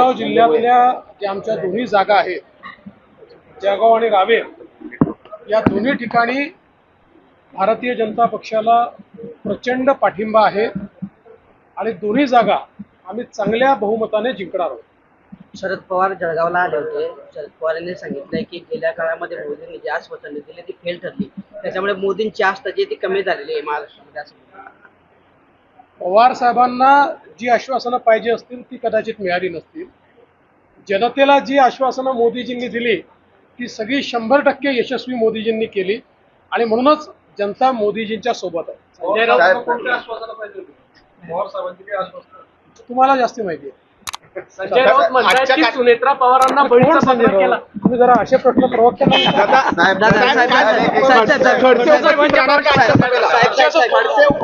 जळगाव जिल्ह्यातल्या ज्या आमच्या दोन्ही जागा आहेत जळगाव आणि रावेर या दोन्ही ठिकाणी भारतीय जनता पक्षाला प्रचंड पाठिंबा आहे आणि दोन्ही जागा आम्ही चांगल्या बहुमताने जिंकणार आहोत. शरद पवार जळगावला आले होते. शरद पवार यांनी सांगितलंय की गेल्या काळामध्ये मोदींनी जी आश्वासनं दिली ती फेल ठरली. त्याच्यामुळे मोदींची आस्था जी ती कमी झालेली आहे महाराष्ट्रामध्ये असं पवार साहेबांना जी आश्वासनं पाहिजे असतील ती कदाचित मिळाली नसतील जनतेला जी आश्वासनं मोदीजींनी दिली ती सगळी शंभर टक्के यशस्वी मोदीजींनी केली आणि म्हणूनच जनता मोदीजींच्या सोबत आहे तुम्हाला जास्ती माहिती आहे संजय राऊत म्हणतात की सुनेत्रा पवारांना बळीचा केला? तुम्ही जरा असे प्रश्न प्रवक्त्यांना विचारा. दादा, साहेब, साहेब, साहेब, साहेब, साहेब, साहेब, साहेब, साहेब, साहेब, साहेब.